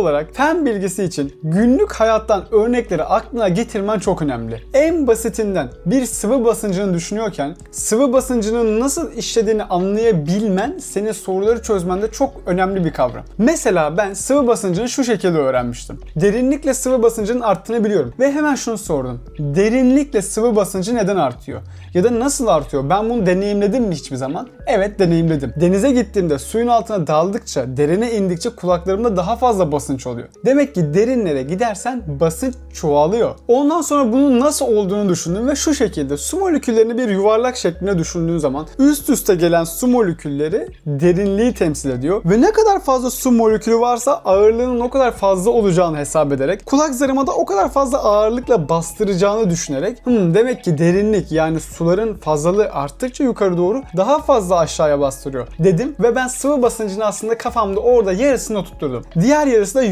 olarak fen bilgisi için günlük hayattan örnekleri aklına getirmen çok önemli. En basitinden bir sıvı basıncını düşünüyorken sıvı basıncının nasıl işlediğini anlayabilmen senin soruları çözmende çok önemli bir kavram. Mesela ben sıvı basıncını şu şekilde öğrenmiştim. Derinlikle sıvı basıncının arttığını biliyorum ve hemen şunu sordum. Derinlikle sıvı basıncı neden artıyor? Ya da nasıl artıyor? Ben bunu deneyimledim mi hiçbir zaman? Evet deneyimledim. Denize gittiğimde suyun altına daldıkça, derine indikçe kulaklarımda daha fazla basınç oluyor. Demek ki derinlere gidersen basınç çoğalıyor. Ondan sonra bunun nasıl olduğunu düşündüm ve şu şekilde su moleküllerini bir yuvarlak şeklinde düşündüğün zaman üst üste gelen su molekülleri derinliği temsil ediyor. Ve ne kadar fazla su molekülü varsa ağırlığının o kadar fazla olacağını hesap ederek kulak zarıma da o kadar fazla ağırlıkla bastıracağını düşünerek hmm, demek ki derinlik yani suların fazlalığı arttıkça yukarı doğru daha fazla aşağıya bastırıyor dedim ve ben sıvı basıncını aslında kafamda orada yarısını tutturdum. Diğer yarısı da